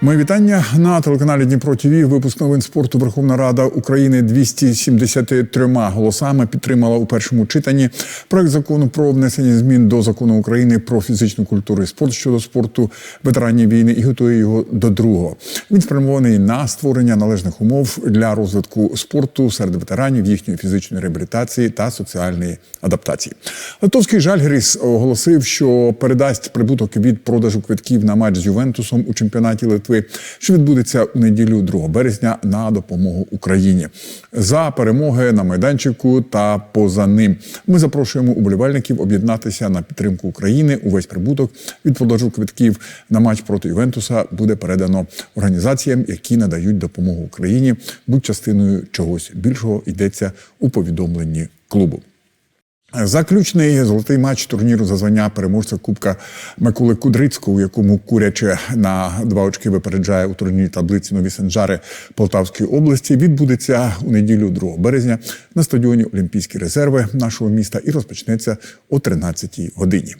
Мої вітання на телеканалі Дніпро ТВ. Випуск новин спорту Верховна Рада України 273 голосами підтримала у першому читанні проект закону про внесення змін до закону України про фізичну культуру і спорт щодо спорту ветеранів війни і готує його до другого. Він спрямований на створення належних умов для розвитку спорту серед ветеранів, їхньої фізичної реабілітації та соціальної адаптації. Литовський Жальгеріс оголосив, що передасть прибуток від продажу квитків на матч з Ювентусом у чемпіонаті Литви, що відбудеться у неділю 2 березня на допомогу Україні за перемоги на майданчику та поза ним. Ми запрошуємо уболівальників об'єднатися на підтримку України. Увесь прибуток від продажу квитків на матч проти Ювентуса буде передано організаціям, які надають допомогу Україні. Будь частиною чогось більшого йдеться у повідомленні клубу. Заключний золотий матч турніру за звання переможця Кубка Миколи Кудрицького, у якому куряче на два очки випереджає у турнірній таблиці Нові Санжари Полтавської області, відбудеться у неділю 2 березня на стадіоні Олімпійські резерви нашого міста і розпочнеться о 13-й годині.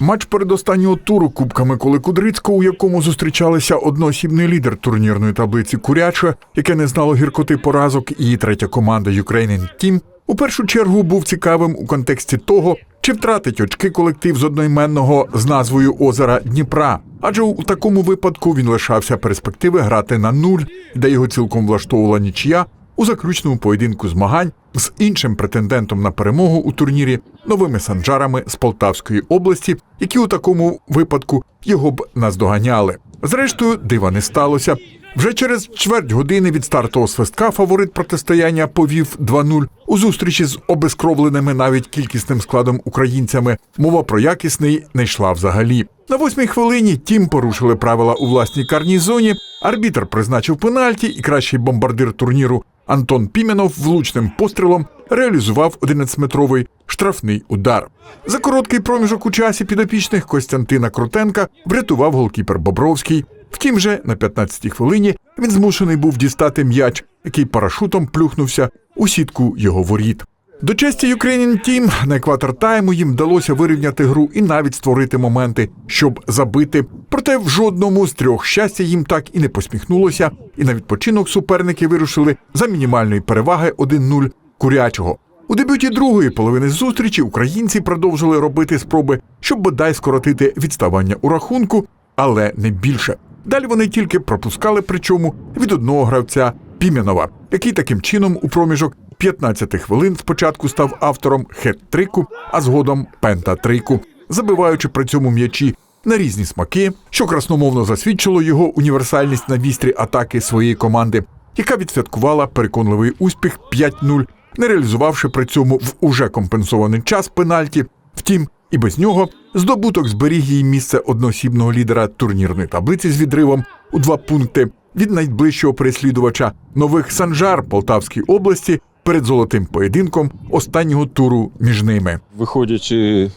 Матч передостаннього туру Кубка Миколи Кудрицького, у якому зустрічалися одноосібний лідер турнірної таблиці Куряче, яке не знало гіркоти поразок, і третя команда Ukrainian Team, у першу чергу був цікавим у контексті того, чи втратить очки колектив з одноіменного з назвою озера Дніпра. Адже у такому випадку він лишався перспективи грати на нуль, де його цілком влаштовувала нічия у заключному поєдинку змагань з іншим претендентом на перемогу у турнірі новими санджарами з Полтавської області, які у такому випадку його б наздоганяли. Зрештою, дива не сталося. Вже через чверть години від стартового свистка фаворит протистояння повів 2-0 у зустрічі з обезкровленими навіть кількісним складом українцями. Мова про якісний не йшла взагалі. На восьмій хвилині тім порушили правила у власній карній зоні. Арбітр призначив пенальті, і кращий бомбардир турніру Антон Піменов влучним пострілом реалізував 11-метровий штрафний удар. За короткий проміжок у часі підопічних Костянтина Крутенка врятував голкіпер Бобровський. Втім, же на 15-й хвилині він змушений був дістати м'яч, який парашутом плюхнувся у сітку його воріт. До честі Ukrainian Team на екватор тайму їм вдалося вирівняти гру і навіть створити моменти, щоб забити. Проте в жодному з трьох щастя їм так і не посміхнулося, і на відпочинок суперники вирушили за мінімальної переваги 1-0 курячого. У дебюті другої половини зустрічі українці продовжили робити спроби, щоб бодай скоротити відставання у рахунку, але не більше. Далі вони тільки пропускали, причому від одного гравця Пім'янова, який таким чином у проміжок 15 хвилин спочатку став автором хет-трику, а згодом пента-трику, забиваючи при цьому м'ячі на різні смаки, що красномовно засвідчило його універсальність на вістрі атаки своєї команди, яка відсвяткувала переконливий успіх 5-0, не реалізувавши при цьому в уже компенсований час пенальті. Втім, і без нього здобуток зберіг їй місце одноосібного лідера турнірної таблиці з відривом у два пункти від найближчого переслідувача нових Санжар Полтавській області перед золотим поєдинком останнього туру між ними. Виходячи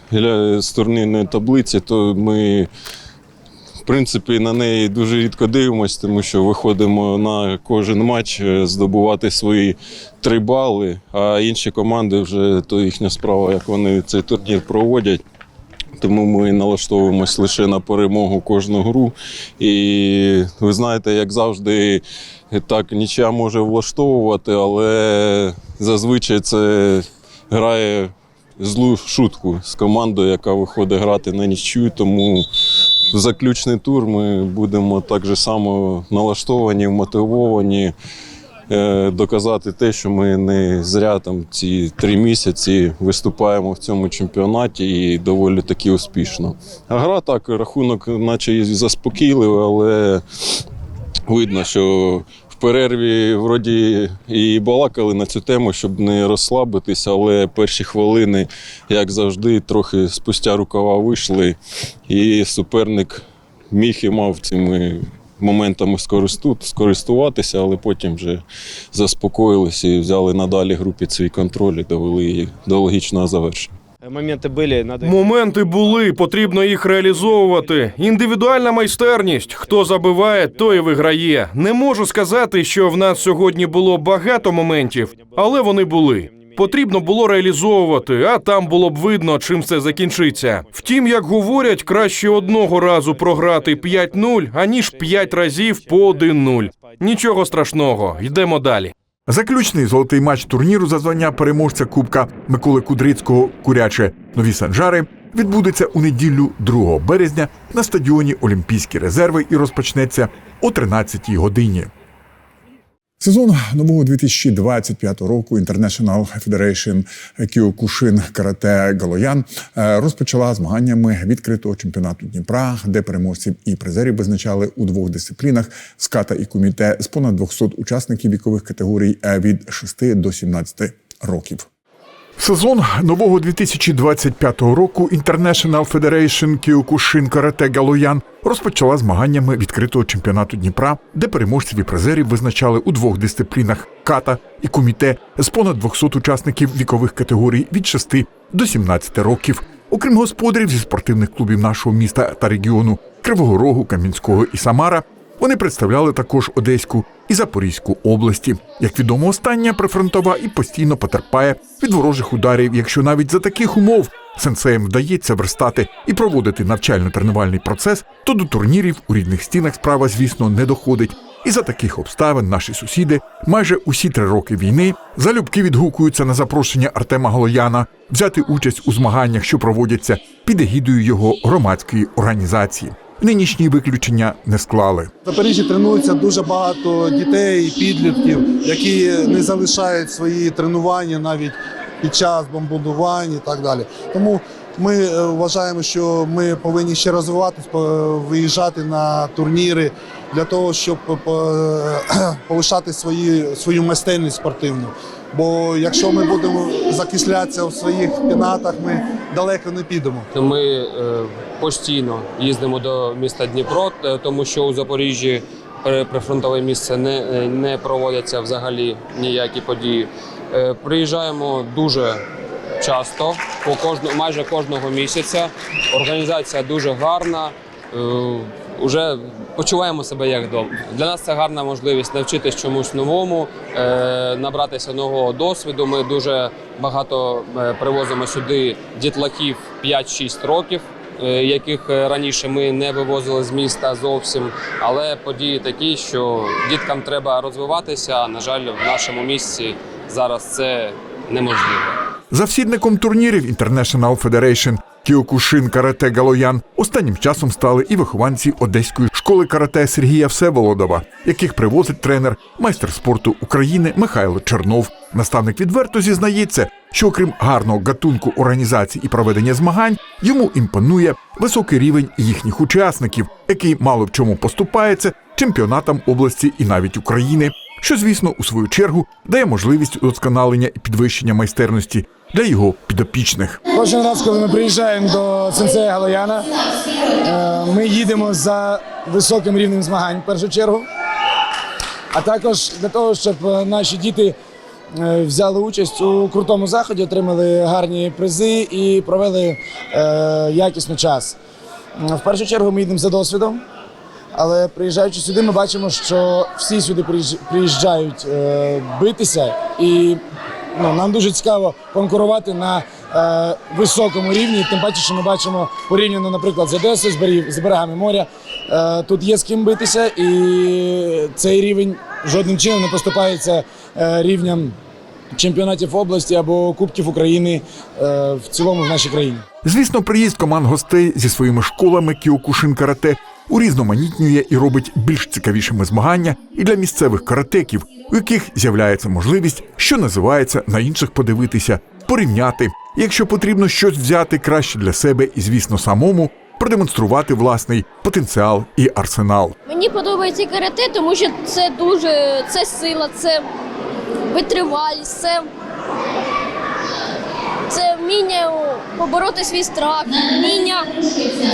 з турнірної таблиці, то ми, в принципі, на неї дуже рідко дивимося, тому що виходимо на кожен матч е, здобувати свої три бали, а інші команди вже то їхня справа, як вони цей турнір проводять. Тому ми налаштовуємось лише на перемогу кожну гру. І ви знаєте, як завжди, так нічия може влаштовувати, але зазвичай це грає злу шутку з командою, яка виходить грати на нічю. Тому в заключний тур ми будемо так же само налаштовані, мотивовані. е, Доказати те, що ми не зря там ці три місяці виступаємо в цьому чемпіонаті і доволі таки успішно. А гра так, рахунок, наче заспокійливий, але видно, що перерві вроді і балакали на цю тему, щоб не розслабитися, але перші хвилини, як завжди, трохи спустя рукава вийшли, і суперник міг і мав цими моментами скористуватися, але потім вже заспокоїлися і взяли надалі гру під свій контроль і довели її до логічного завершення. Моменти були, надо Моменти були, потрібно їх реалізовувати. Індивідуальна майстерність. Хто забиває, той і виграє. Не можу сказати, що в нас сьогодні було багато моментів, але вони були. Потрібно було реалізовувати, а там було б видно, чим все закінчиться. Втім, як говорять, краще одного разу програти 5-0, аніж 5 разів по 1-0. Нічого страшного, йдемо далі. Заключний золотий матч турніру за звання переможця Кубка Миколи Кудрицького Куряче Нові Санжари відбудеться у неділю 2 березня на стадіоні Олімпійські резерви і розпочнеться о 13-й годині. Сезон нового 2025 року International Federation Kyokushin Карате Галоян е, розпочала змаганнями відкритого чемпіонату Дніпра, де переможців і призерів визначали у двох дисциплінах ската і куміте з понад 200 учасників вікових категорій е, від 6 до 17 років. Сезон нового 2025 року International Federation Kyokushin Karate Галоян розпочала змаганнями відкритого чемпіонату Дніпра, де переможців і призерів визначали у двох дисциплінах ката і куміте з понад 200 учасників вікових категорій від 6 до 17 років. Окрім господарів зі спортивних клубів нашого міста та регіону Кривого Рогу, Кам'янського і Самара, вони представляли також Одеську і Запорізьку області. Як відомо, остання прифронтова і постійно потерпає від ворожих ударів, якщо навіть за таких умов сенсеям вдається верстати і проводити навчально-тренувальний процес, то до турнірів у рідних стінах справа, звісно, не доходить. І за таких обставин наші сусіди майже усі три роки війни залюбки відгукуються на запрошення Артема Галояна взяти участь у змаганнях, що проводяться під егідою його громадської організації. Нинішні виключення не склали. В Запоріжжі тренується дуже багато дітей підлітків, які не залишають свої тренування навіть під час бомбардувань і так далі. Тому ми е, вважаємо, що ми повинні ще розвиватись, по- виїжджати на турніри для того, щоб по- повишати свої, свою майстерність спортивну. Бо якщо ми будемо закислятися в своїх пінатах, ми далеко не підемо. Ми е, постійно їздимо до міста Дніпро, е, тому що у Запоріжжі прифронтове місце не, е, не проводяться взагалі ніякі події. Приїжджаємо дуже часто, по кожну, майже кожного місяця. Організація дуже гарна. Е, Уже почуваємо себе як вдома. Для нас це гарна можливість навчитись чомусь новому, е, набратися нового досвіду. Ми дуже багато е, привозимо сюди дітлахів 5-6 років, е, яких раніше ми не вивозили з міста зовсім. Але події такі, що діткам треба розвиватися. А на жаль, в нашому місці зараз це неможливо. Завсідником турнірів International Federation Кіокушин Карате Галоян останнім часом стали і вихованці одеської школи карате Сергія Всеволодова, яких привозить тренер, майстер спорту України Михайло Чернов. Наставник відверто зізнається, що окрім гарного гатунку організації і проведення змагань, йому імпонує високий рівень їхніх учасників, який мало в чому поступається чемпіонатам області і навіть України що, звісно, у свою чергу дає можливість удосконалення і підвищення майстерності для його підопічних. Кожен раз, коли ми приїжджаємо до сенсея Галояна, е, ми їдемо за високим рівнем змагань в першу чергу. А також для того, щоб е, наші діти е, взяли участь у крутому заході, отримали гарні призи і провели якісно час. В першу чергу ми їдемо за досвідом. Але приїжджаючи сюди, ми бачимо, що всі сюди приїжджають битися, і ну, нам дуже цікаво конкурувати на е, високому рівні. Тим паче, що ми бачимо порівняно, наприклад, з Одесою, з, берегів, з берегами моря. Е, тут є з ким битися, і цей рівень жодним чином не поступається е, рівням чемпіонатів області або Кубків України е, в цілому в нашій країні. Звісно, приїзд команд гостей зі своїми школами Кіокушин Карате урізноманітнює і робить більш цікавішими змагання і для місцевих каратеків, у яких з'являється можливість, що називається на інших подивитися, порівняти. Якщо потрібно щось взяти краще для себе і, звісно, самому продемонструвати власний потенціал і арсенал. Мені подобається карате, тому що це дуже це сила, це витривалість, це, це вміння побороти свій страх, вміння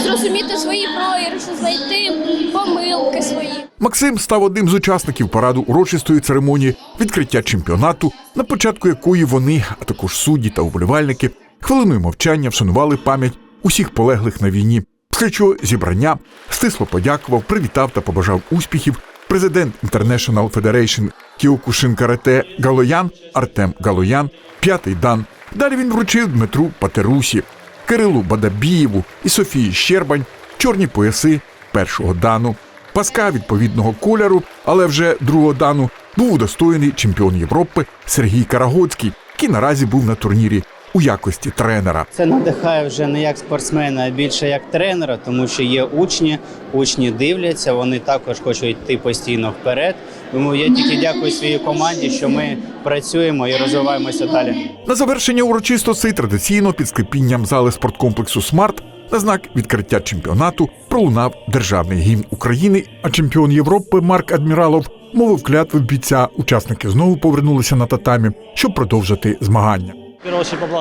зрозуміти свої програші, знайти помилки свої. Максим став одним з учасників параду урочистої церемонії відкриття чемпіонату, на початку якої вони, а також судді та уболівальники, хвилиною мовчання вшанували пам'ять усіх полеглих на війні. Після зібрання стисло подякував, привітав та побажав успіхів президент International Federation Кіокушин Карате Галоян Артем Галоян, п'ятий дан. Далі він вручив Дмитру Патерусі, Кирилу Бадабієву і Софії Щербань чорні пояси першого дану. Паска відповідного кольору, але вже другого дану був удостоєний чемпіон Європи Сергій Карагоцький, який наразі був на турнірі у якості тренера. Це надихає вже не як спортсмена, а більше як тренера, тому що є учні, учні дивляться, вони також хочуть йти постійно вперед. Тому я тільки дякую своїй команді, що ми працюємо і розвиваємося далі. На завершення урочистостей традиційно під склепінням зали спорткомплексу Смарт на знак відкриття чемпіонату пролунав державний гімн України. А чемпіон Європи Марк Адміралов мовив клятви бійця. Учасники знову повернулися на татамі, щоб продовжити змагання.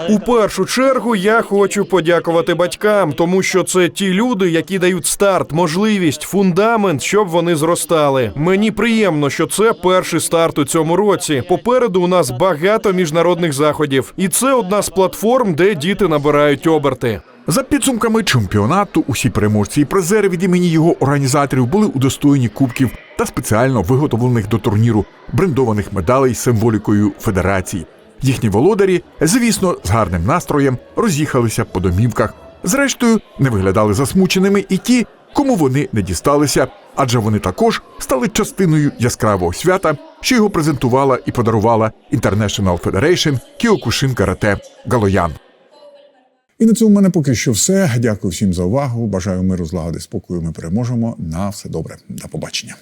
У першу чергу я хочу подякувати батькам, тому що це ті люди, які дають старт, можливість, фундамент, щоб вони зростали. Мені приємно, що це перший старт у цьому році. Попереду у нас багато міжнародних заходів, і це одна з платформ, де діти набирають оберти. За підсумками чемпіонату, усі переможці і призери від імені його організаторів були удостоєні кубків та спеціально виготовлених до турніру брендованих медалей з символікою федерації. Їхні володарі, звісно, з гарним настроєм роз'їхалися по домівках. Зрештою, не виглядали засмученими і ті, кому вони не дісталися, адже вони також стали частиною яскравого свята, що його презентувала і подарувала International Federation Kyokushin Karate Галоян. І на цьому в мене поки що все. Дякую всім за увагу. Бажаю миру, злагоди, спокою. Ми переможемо. На все добре. До побачення.